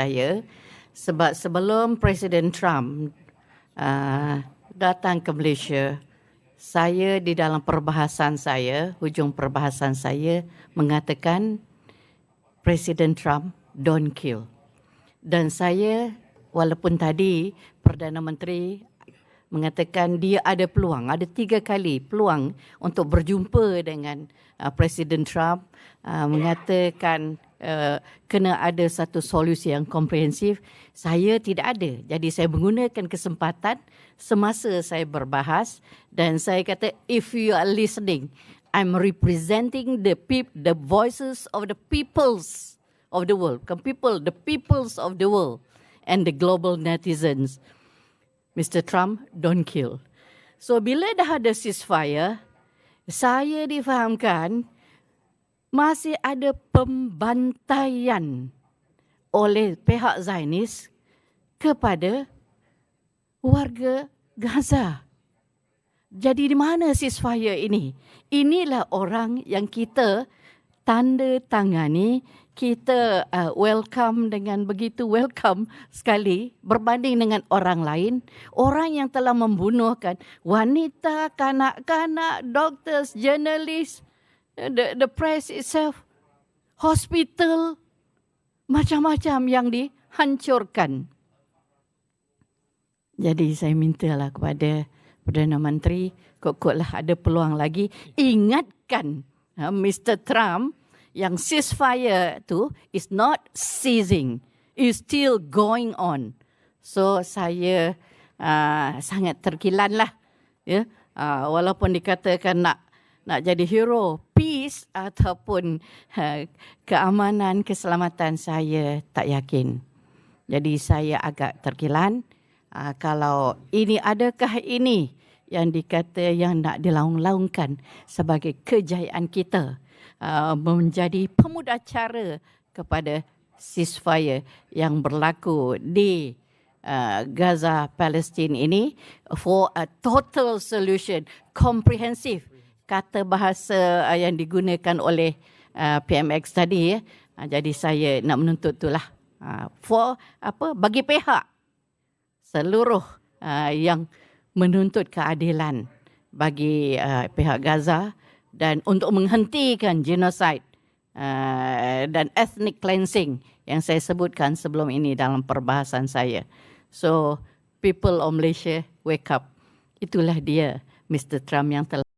saya sebab sebelum Presiden Trump uh, datang ke Malaysia, saya di dalam perbahasan saya, hujung perbahasan saya mengatakan Presiden Trump don't kill. Dan saya walaupun tadi Perdana Menteri mengatakan dia ada peluang, ada tiga kali peluang untuk berjumpa dengan uh, Presiden Trump uh, mengatakan uh, kena ada satu solusi yang komprehensif. Saya tidak ada. Jadi saya menggunakan kesempatan semasa saya berbahas dan saya kata if you are listening I'm representing the peop- the voices of the peoples of the world the people the peoples of the world and the global netizens Mr Trump don't kill so bila dah ada ceasefire saya difahamkan masih ada pembantaian oleh pihak Zionis kepada warga Gaza. Jadi di mana ceasefire ini? Inilah orang yang kita tanda tangani, kita uh, welcome dengan begitu welcome sekali berbanding dengan orang lain, orang yang telah membunuhkan wanita, kanak-kanak, doctors, journalists, the the press itself, hospital, macam-macam yang dihancurkan. Jadi saya mintalah kepada Perdana Menteri, kok-koklah ada peluang lagi, ingatkan uh, Mr. Trump yang ceasefire tu is not ceasing, is still going on. So saya uh, sangat terkilan lah, ya. Uh, walaupun dikatakan nak nak jadi hero, peace ataupun uh, keamanan, keselamatan saya tak yakin. Jadi saya agak terkilan. Uh, kalau ini adakah ini yang dikata yang nak dilaung-laungkan sebagai kejayaan kita uh, menjadi pemuda cara kepada ceasefire yang berlaku di uh, Gaza Palestin ini for a total solution comprehensive kata bahasa uh, yang digunakan oleh uh, PMX tadi ya uh, jadi saya nak menuntut itulah uh, for apa bagi pihak seluruh uh, yang menuntut keadilan bagi uh, pihak Gaza dan untuk menghentikan genocide uh, dan ethnic cleansing yang saya sebutkan sebelum ini dalam perbahasan saya. So people of Malaysia wake up. Itulah dia Mr Trump yang telah